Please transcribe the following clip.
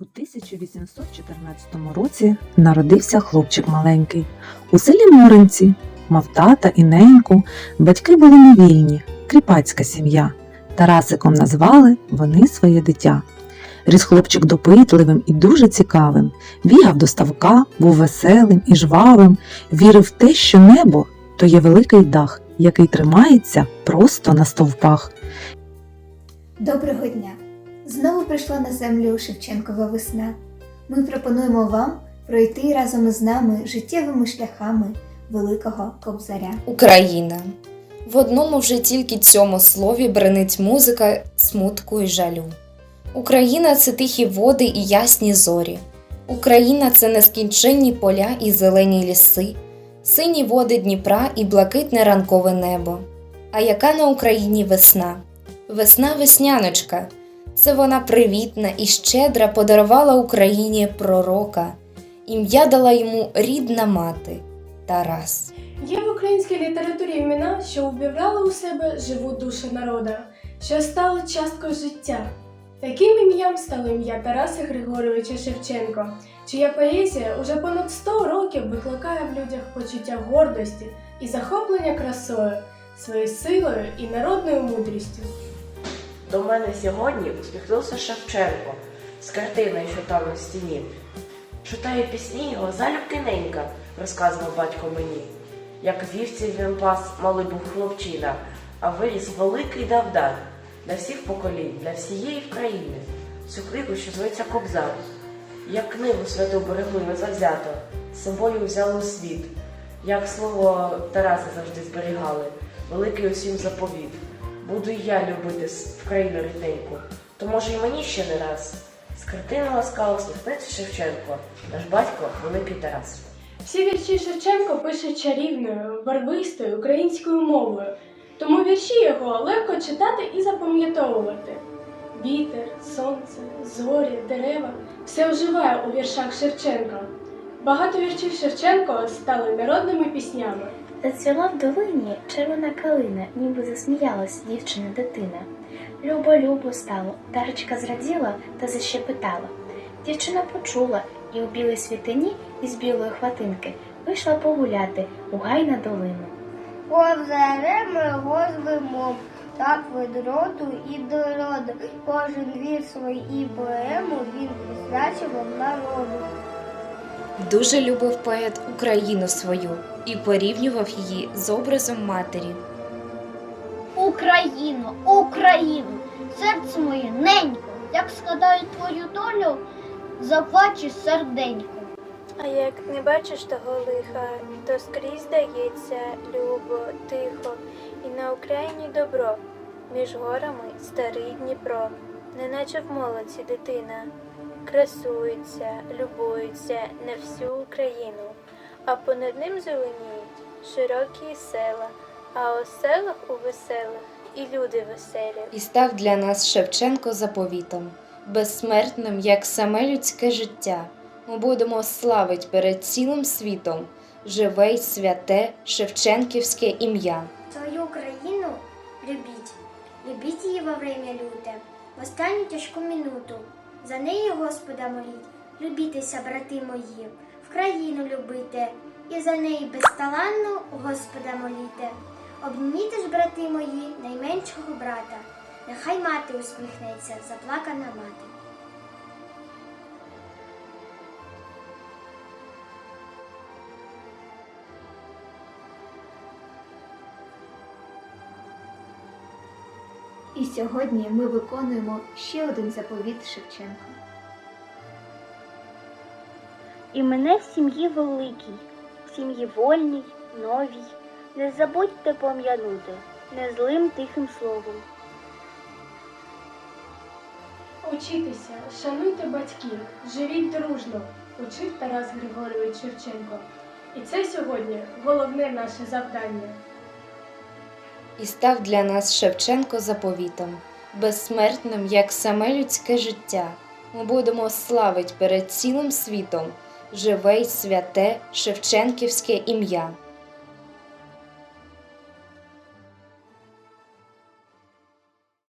У 1814 році народився хлопчик маленький. У селі Моринці мав тата і неньку. Батьки були невільні, кріпацька сім'я. Тарасиком назвали вони своє дитя. Ріс хлопчик допитливим і дуже цікавим. Бігав до ставка, був веселим і жвавим, вірив в те, що небо то є великий дах, який тримається просто на стовпах. Доброго дня! Знову прийшла на землю Шевченкова весна. Ми пропонуємо вам пройти разом із нами життєвими шляхами великого кобзаря. Україна. В одному вже тільки цьому слові бренить музика смутку і жалю. Україна це тихі води і ясні зорі. Україна це нескінченні поля і зелені ліси, сині води Дніпра і блакитне ранкове небо. А яка на Україні весна? Весна весняночка. Це вона привітна і щедра подарувала Україні пророка. Ім'я дала йому рідна мати Тарас. Є в українській літературі імена, що увібрали у себе живу душу народа, що стали часткою життя. Таким ім'ям стало ім'я Тараса Григоровича Шевченко, чия поезія уже понад 100 років викликає в людях почуття гордості і захоплення красою, своєю силою і народною мудрістю. До мене сьогодні усміхнувся Шевченко з картиною, що там на стіні. Читаю пісні його залюбки ненька, розказував батько мені. Як вівці він пас, малий був хлопчина, а виріс великий давдар для всіх поколінь, для всієї країни. Цю книгу, що зветься Кобзар. Як книгу святу берегли ми завзято, з собою взяли у світ. Як слово Тараса завжди зберігали, великий усім заповіт. Буду я любити в країну рідненьку, то може і мені ще не раз. З картини ласкаво сміхнеться Шевченко, наш батько великий Тарас. Всі вірші Шевченко пише чарівною, барвистою українською мовою, тому вірші його легко читати і запам'ятовувати. Вітер, сонце, зорі, дерева все оживає у віршах Шевченка. Багато віршів Шевченко стали народними піснями. Зацвіла в долині червона калина, ніби засміялась дівчина дитина. Любо любо стало, Дарочка зраділа та защепетала. Дівчина почула і у білій світині із білої хватинки вийшла погуляти у гай на долину. Повзаремо його звемо, так від роду і до роду. Кожен вір і поему він присвячував народу. Дуже любив поет Україну свою і порівнював її з образом матері. Україно, Україну, серце моє ненько, як складаю твою долю, заплачу серденько. А як не бачиш того лиха, то скрізь здається любо, тихо, і на Україні добро, між горами старий Дніпро, неначе в молодці дитина, красується, любується на всю Україну, а понад ним зеленіють широкі села, а у селах у веселих і люди веселі. І став для нас Шевченко заповітом, безсмертним, як саме людське життя. Ми будемо славить перед цілим світом. Живе й святе Шевченківське ім'я. Свою Україну любіть, любіть її во время люте, в останню тяжку минуту. За неї Господа моліть, любітеся, брати мої, в країну любите, і за неї безталанну Господа моліте. Обніміте ж, брати мої, найменшого брата, нехай мати усміхнеться, заплакана мати. І сьогодні ми виконуємо ще один заповіт Шевченка. І мене в сім'ї великій, в сім'ї вольній, новій. Не забудьте пом'янути незлим тихим словом. Учітеся, шануйте батьків, живіть дружно, учив Тарас Григорович Шевченко. І це сьогодні головне наше завдання. І став для нас Шевченко заповітом, безсмертним, як саме людське життя. Ми будемо славить перед цілим світом живе й святе Шевченківське ім'я.